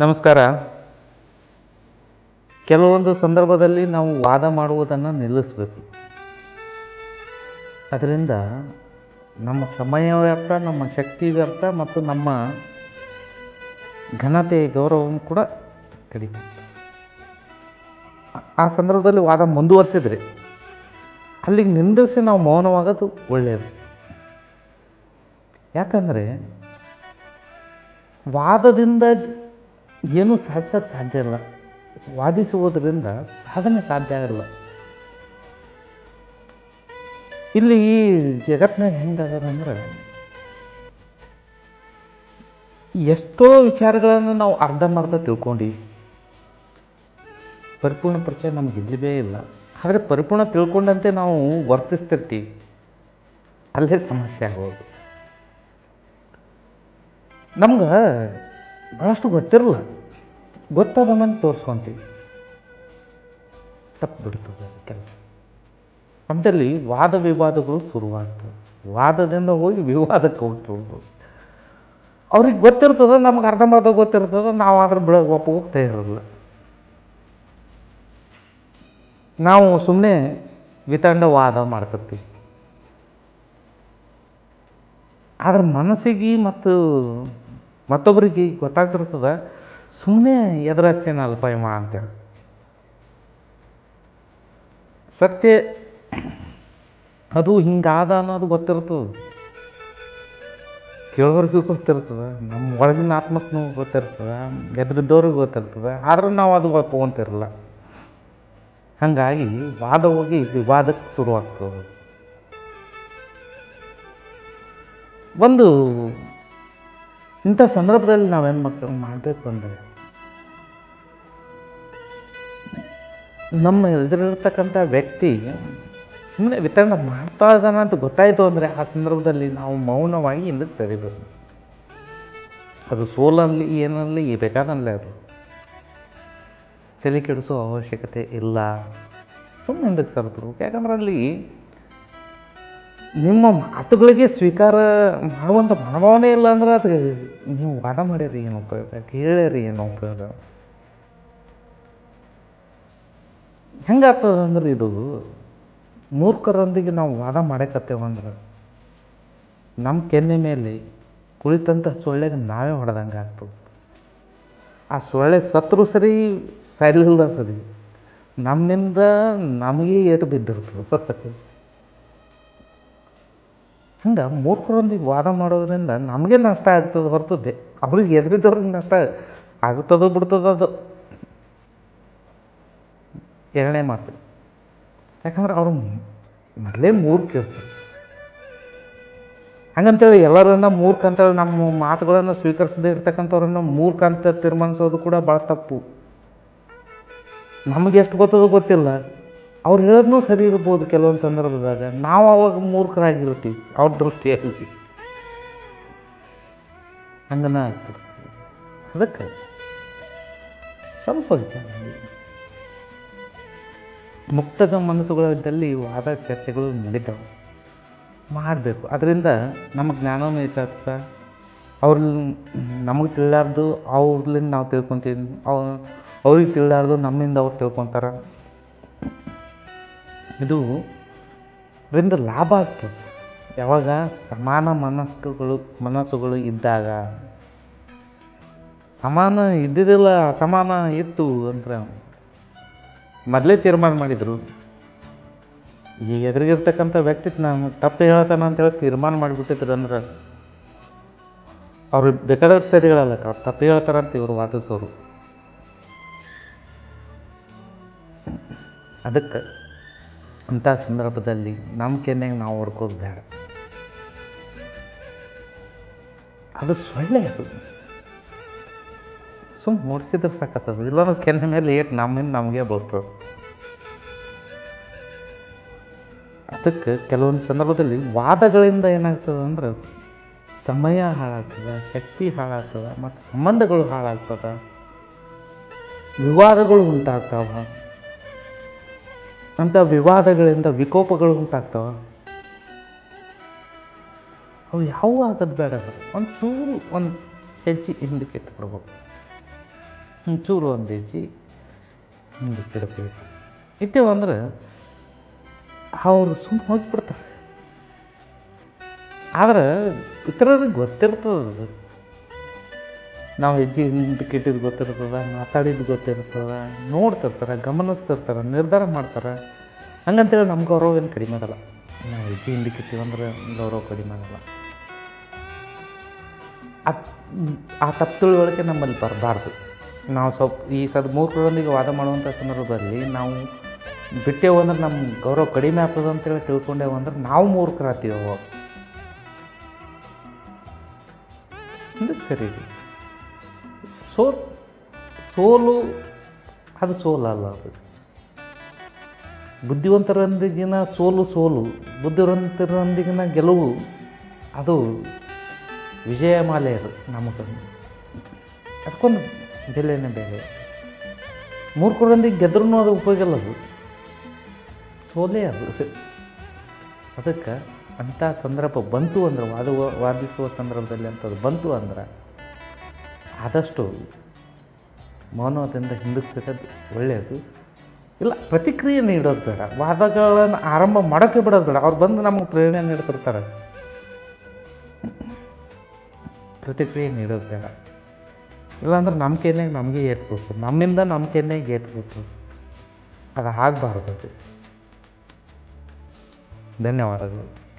ನಮಸ್ಕಾರ. ಕೆಲವೊಂದು ಸಂದರ್ಭದಲ್ಲಿ ನಾವು ವಾದ ಮಾಡುವುದನ್ನು ನಿಲ್ಲಿಸಬೇಕು. ಅದರಿಂದ ನಮ್ಮ ಸಮಯ ವ್ಯರ್ಥ, ನಮ್ಮ ಶಕ್ತಿ ವ್ಯರ್ಥ ಮತ್ತು ನಮ್ಮ ಘನತೆ ಗೌರವವನ್ನು ಕೂಡ ಕಡಿಮೆ ಆ- ಸಂದರ್ಭದಲ್ಲಿ ವಾದ ಮುಂದುವರಿಸಿದ್ರೆ ಅಲ್ಲಿಗೆ ನಿಂದಿರಿಸಿ ನಾವು ಮೌನವಾಗೋದು ಒಳ್ಳೆಯದು. ಯಾಕಂದರೆ ವಾದದಿಂದ ಏನೂ ಸಾಧಿಸೋಕ್ಕೆ ಸಾಧ್ಯ ಇಲ್ಲ. ವಾದಿಸುವುದರಿಂದ ಸಾಧನೆ ಸಾಧ್ಯ ಆಗಲ್ಲ ಇಲ್ಲಿ ಈ ಜಗತ್ತಿನಾಗ ಹೆಂಗಾಗದಂದ್ರೆ ಎಷ್ಟೋ ವಿಚಾರಗಳನ್ನು ನಾವು ಅರ್ಧಂಬರ್ಧ ತಿಳ್ಕೊಂಡು. ಪರಿಪೂರ್ಣ ಪರಿಚಯ ನಮ್ಗೆ ಇಲ್ಲವೇ ಇಲ್ಲ. ಆದರೆ ಪರಿಪೂರ್ಣ ತಿಳ್ಕೊಂಡಂತೆ ನಾವು ವರ್ತಿಸ್ತಿರ್ತೀವಿ. ಅಲ್ಲೇ ಸಮಸ್ಯೆ ಆಗೋದು. ನಮ್ಗೆ ಭಾಳಷ್ಟು ಗೊತ್ತಿರಲ್ಲ. ಗೊತ್ತಾದ ಮೇಲೆ ತೋರಿಸ್ಕೊಂತೀವಿ. ತಪ್ಪು ಬಿಡ್ತದೆ ಕೆಲಸ. ಅಂಥಲ್ಲಿ ವಾದ ವಿವಾದಗಳು ಶುರುವಾಗ್ತವೆ ವಾದದಿಂದ ಹೋಗಿ ವಿವಾದಕ್ಕೆ ಹೋಗ್ತದೆ ಅವ್ರಿಗೆ ಗೊತ್ತಿರ್ತದೆ, ನಮ್ಗೆ ಅರ್ಧಂಬರ್ಧ ಗೊತ್ತಿರ್ತದೆ, ನಾವು ಅದ್ರ ಬಿಡ, ಒಪ್ಪ ಹೋಗ್ತಾ ಇರಲ್ಲ. ನಾವು ಸುಮ್ಮನೆ ವಿತಂಡ ವಾದ ಮಾಡ್ತಿರ್ತೀವಿ. ಆದ್ರೆ ಮನಸ್ಸಿಗೆ ಮತ್ತು ಮತ್ತೊಬ್ಬರಿಗೆ ಗೊತ್ತಾಗ್ತಿರ್ತದೆ ಸುಮ್ಮನೆ ಎದುರಾಗ್ತೇನೆ ಅಲ್ಪಾಯಮ ಅಂತೇಳಿ. ಸತ್ಯ ಅದು ಹಿಂಗಾದ ಅನ್ನೋದು ಗೊತ್ತಿರ್ತದೆ. ಕೇಳೋರಿಗೂ ಗೊತ್ತಿರ್ತದೆ, ನಮ್ಮ ಒಳಗಿನ ಆತ್ಮಕ್ಕೂ ಗೊತ್ತಿರ್ತದೆ, ಎದುರಿದ್ದವ್ರಿಗೆ ಗೊತ್ತಿರ್ತದೆ, ಆದರೂ ನಾವು ಅದು ಒಪ್ಕೊಂತಿರಲ್ಲ ಹಾಗಾಗಿ ವಾದ ಹೋಗಿ ವಿವಾದಕ್ಕೆ ಶುರುವಾಗ್ತದೆ. ಒಂದು ಇಂಥ ಸಂದರ್ಭದಲ್ಲಿ ನಾವೇನು ಮಕ್ಕಳು ಮಾಡಬೇಕು ಅಂದರೆ ನಮ್ಮ ಎದುರಿರ್ತಕ್ಕಂಥ ವ್ಯಕ್ತಿ ಸುಮ್ಮನೆ ವಿತರಣೆ ಮಾಡ್ತಾ ಇದ್ದಾನ ಅಂತ ಗೊತ್ತಾಯಿತು ಅಂದರೆ ಆ ಸಂದರ್ಭದಲ್ಲಿ ನಾವು ಮೌನವಾಗಿ ಹಿಂದಕ್ಕೆ ಸರಿಬೇಕು. ಅದು ಸೋಲಲ್ಲಿ ಏನಲ್ಲಿ ಬೇಕಾದಲ್ಲೇ ಅದು. ತಲೆ ಕೆಡಿಸೋ ಅವಶ್ಯಕತೆ ಇಲ್ಲ. ಸುಮ್ಮನೆ ಹಿಂದಕ್ಕೆ ಸರಿಬಿಡ್ಬೇಕು. ಯಾಕಂದ್ರೆ ಅಲ್ಲಿ ನಿಮ್ಮ ಮಾತುಗಳಿಗೆ ಸ್ವೀಕಾರ ಮಾಡುವಂಥ ಮನೋಭಾವನೆ ಇಲ್ಲ ಅಂದ್ರೆ ಅದು ನೀವು ವಾದ ಮಾಡ್ಯಾರ ಏನು ಉಪಯೋಗ ಕೇಳ್ಯಾರಿ ಏನು ಉಪಯೋಗ ಹೆಂಗಾಗ್ತದೆ ಅಂದ್ರೆ ಇದು ಮೂರ್ಖರೊಂದಿಗೆ ನಾವು ವಾದ ಮಾಡಕತ್ತೇವಂದ್ರೆ ನಮ್ಮ ಕೆನ್ನೆ ಮೇಲೆ ಕುಳಿತಂಥ ಸೊಳ್ಳೆಗೆ ನಾವೇ ಹೊಡೆದಂಗೆ ಆಗ್ತದೆ. ಆ ಸೊಳ್ಳೆ ಸತ್ರು ಸರಿ ಸಾಯ್ಲಿಲ್ಲ ಸರಿ ನಮ್ಮಿಂದ ನಮಗೆ ಏಟು ಬಿದ್ದಿರ್ತದೆ. ಹಂಗೆ ಮೂರ್ಖರೊಂದಿಗೆ ವಾದ ಮಾಡೋದ್ರಿಂದ ನಮಗೆ ನಷ್ಟ ಆಗ್ತದೆ ಹೊರತದೆ ಅವ್ರಿಗೆ ಎದುರಿದ್ದವ್ರಿಗೆ ನಷ್ಟ ಆಗ್ತದೋ ಬಿಡ್ತದೋ ಅದು. ಎರಡನೇ ಮಾತು. ಯಾಕಂದ್ರೆ ಅವರು ಮೊದಲೇ ಮೂರ್ಖ ಇರ್ತಾರೆ. ಹಂಗಂತೇಳಿ ಎಲ್ಲರನ್ನ ಮೂರ್ಖ ಅಂತೇಳಿ ನಮ್ಮ ಮಾತುಗಳನ್ನು ಸ್ವೀಕರಿಸದೇ ಇರ್ತಕ್ಕಂಥವ್ರನ್ನ ಮೂರ್ಖ ಅಂತ ತೀರ್ಮಾನಿಸೋದು ಕೂಡ ಭಾಳ ತಪ್ಪು. ನಮಗೆ ಎಷ್ಟು ಗೊತ್ತದೋ ಗೊತ್ತಿಲ್ಲ. ಅವ್ರು ಹೇಳೋದನ್ನೂ ಸರಿ ಇರ್ಬೋದು ಕೆಲವೊಂದು ಸಂದರ್ಭದಾಗ. ನಾವು ಅವಾಗ ಮೂರ್ಖರಾಗಿರ್ತೀವಿ, ಅವ್ರ ದೃಷ್ಟಿಯಲ್ಲಿ. ಹಂಗನ ಅದಕ್ಕೆ ಸ್ವಲ್ಪ. ಮುಕ್ತದ ಮನಸ್ಸುಗಳಿದ್ದಲ್ಲಿ ವಾದ ಚರ್ಚೆಗಳು ನಡೀತಾವೆ ಮಾಡಬೇಕು. ಅದರಿಂದ ನಮ್ಮ ಜ್ಞಾನವೂ ಹೆಚ್ಚಾಗ್ತದೆ. ಅವ್ರ ನಮಗೆ ತಿಳಿಲಾರ್ದು ಅವ್ರಲಿಂದ ನಾವು ತಿಳ್ಕೊತೀವಿ. ಅವ್ ಅವ್ರಿಗೆ ತಿಳಿಲಾರ್ದು ನಮ್ಮಿಂದ ಅವ್ರು ತಿಳ್ಕೊತಾರ. ಇದು ಇದರಿಂದ ಲಾಭ ಆಗ್ತದೆ. ಯಾವಾಗ ಸಮಾನ ಮನಸ್ಸುಗಳು ಮನಸ್ಸುಗಳು ಇದ್ದಾಗ ಸಮಾನ ಇದ್ದಿದ್ದಿಲ್ಲ, ಅಸಮಾನ ಇತ್ತು ಅಂದರೆ ಮೊದಲೇ ತೀರ್ಮಾನ ಮಾಡಿದರು. ಈ ಎದುರಿಗಿರ್ತಕ್ಕಂಥ ವ್ಯಕ್ತಿ ನಾನು ತಪ್ಪು ಹೇಳ್ತಾನೆ ಅಂತೇಳಿ ತೀರ್ಮಾನ ಮಾಡಿಬಿಟ್ಟಿದ್ರು ಅಂದ್ರೆ ಅವ್ರು ಬೇಕಾದಷ್ಟು ಸರಿಗಳಲ್ಲ ತಪ್ಪು ಹೇಳ್ತಾರಂತ ಇವರು ವಾದಿಸೋರು. ಅದಕ್ಕೆ ಅಂಥ ಸಂದರ್ಭದಲ್ಲಿ ನಮ್ಮ ನಾವು ಹೊಡ್ಕೋದು ಬೇಡ. ಅದು ಸೊಳ್ಳೆ ಅದು. ಸುಮ್ಮ ಮುಡ್ಸಿದ್ರೆ ಸಾಕತ್ತದು. ಇಲ್ಲಾಂದ್ರೆ ಕೆನ್ನೆ ಮೇಲೆ ಏಟ್ ನಮ್ಮಿಂದ ನಮಗೆ ಬರ್ತದೆ ಅದಕ್ಕೆ ಕೆಲವೊಂದು ಸಂದರ್ಭದಲ್ಲಿ ವಾದಗಳಿಂದ ಏನಾಗ್ತದೆ ಅಂದ್ರೆ ಸಮಯ ಹಾಳಾಗ್ತದೆ, ಶಕ್ತಿ ಹಾಳಾಗ್ತದೆ, ಮತ್ತು ಸಂಬಂಧಗಳು ಹಾಳಾಗ್ತದೆ. ವಿವಾದಗಳು ಉಂಟಾಗ್ತಾವ. ಅಂಥ ವಿವಾದಗಳಿಂದ ವಿಕೋಪಗಳು ಉಂಟಾಗ್ತವೆ. ಅವು ಯಾವ ಆಗೋದು ಬೇಡ ಒಂದು ಚೂರು ಒಂದು ಹೆಜ್ಜೆ ಹಿಂದಕ್ಕೆ ಇಟ್ಬಿಡ್ಬೇಕು ಒಂಚೂರು ಒಂದು ಹೆಜ್ಜೆ ಹಿಂದಕ್ಕೆ ಇಡಬೇಕು. ಇಟ್ಟೇವಂದ್ರೆ ಅವರು ಸುಮ್ಮನೆ ಹೋಗಿಬಿಡ್ತಾರೆ. ಆದ್ರೆ ಇತರರಿಗೆ ಗೊತ್ತಿರ್ತದೆ ನಾವು ಹೆಜ್ಜೆ ಹಿಂದಕ್ಕೆ ಇಟ್ಟಿದ್ದು ಗೊತ್ತಿರ್ತದೆ ಮಾತಾಡಿದ್ದು ಗೊತ್ತಿರ್ತದೆ ನೋಡ್ತಿರ್ತಾರೆ ಗಮನಿಸ್ತಿರ್ತಾರೆ ನಿರ್ಧಾರ ಮಾಡ್ತಾರೆ ಹಂಗಂತೇಳಿ ನಮ್ಮ ಗೌರವ ಏನು ಕಡಿಮೆ ಆಗಲ್ಲ. ನಾವು ಹೆಜ್ಜೆ ಹಿಂದಕ್ಕೆ ಇಟ್ಟಿವಿ ಅಂದ್ರೆ ಗೌರವ ಕಡಿಮೆ ಆಗಲ್ಲ. ಆ ಆ ತಪ್ಪು ತಿಳುವಳಿಕೆ ನಮ್ಮಲ್ಲಿ ಬರಬಾರ್ದು. ನಾವು ಸ್ವಲ್ಪ ಈ ಸದ್ ಮೂರ್ಖರೊಂದಿಗೆ ವಾದ ಮಾಡುವಂಥ ಸಂದರ್ಭದಲ್ಲಿ ನಾವು ಬಿಟ್ಟೇವು ಅಂದ್ರೆ ನಮ್ಮ ಗೌರವ ಕಡಿಮೆ ಆಗ್ತದೆ ಅಂತೇಳಿ ತಿಳ್ಕೊಂಡೇವು ಅಂದ್ರೆ ನಾವು ಮೂರ್ಖರಾಗ್ತೀವಿ. ಅವಾಗ ಇದಕ್ಕೆ ಸರಿ ರೀ ಸೋಲ್, ಅದು ಸೋಲಲ್ಲ ಅದು. ಬುದ್ಧಿವಂತರೊಂದಿಗಿನ ಸೋಲು ಸೋಲು, ಬುದ್ಧಿವಂತರೊಂದಿಗಿನ ಗೆಲುವು, ಅದು ವಿಜಯಮಾಲೆ ಅದು ನಮಗೆ ಅದಕ್ಕೊಂದು ಬೆಲೆನೇ ಬೇರೆ ಮೂರ್ಖರೊಂದಿಗೆ ಗೆದ್ರೂ ಅದು ಉಪಯೋಗ ಇಲ್ಲ ಅದು. ಸೋಲೇ ಅದು. ಅದಕ್ಕೆ ಅಂಥ ಸಂದರ್ಭ ಬಂತು ಅಂದ್ರೆ ವಾದ ವಾದಿಸುವ ಸಂದರ್ಭದಲ್ಲಿ ಅಂಥದ್ದು ಬಂತು ಅಂದ್ರೆ ಆದಷ್ಟು ಮೌನದಿಂದ ಹಿಂದಕ್ಕೆ ಬಿಡೋದು ಒಳ್ಳೆಯದು. ಇಲ್ಲ, ಪ್ರತಿಕ್ರಿಯೆ ನೀಡೋದು ಬೇಡ. ವಾದಗಳನ್ನು ಆರಂಭ ಮಾಡೋಕ್ಕೆ ಬಿಡೋದು ಬೇಡ. ಅವ್ರು ಬಂದು ನಮಗೆ ಪ್ರೇರಣೆ ನೀಡ್ತಿರ್ತಾರೆ. ಪ್ರತಿಕ್ರಿಯೆ ನೀಡೋದು ಬೇಡ. ಇಲ್ಲಾಂದ್ರೆ ನಮ್ಮ ನಮಗೆ ಏಟ್ಬೇಕು ನಮ್ಮಿಂದ ನಮ್ಮ ಕೆನ್ನೆಗೆ ಅದು ಆಗಬಾರ್ದು ಧನ್ಯವಾದಗಳು.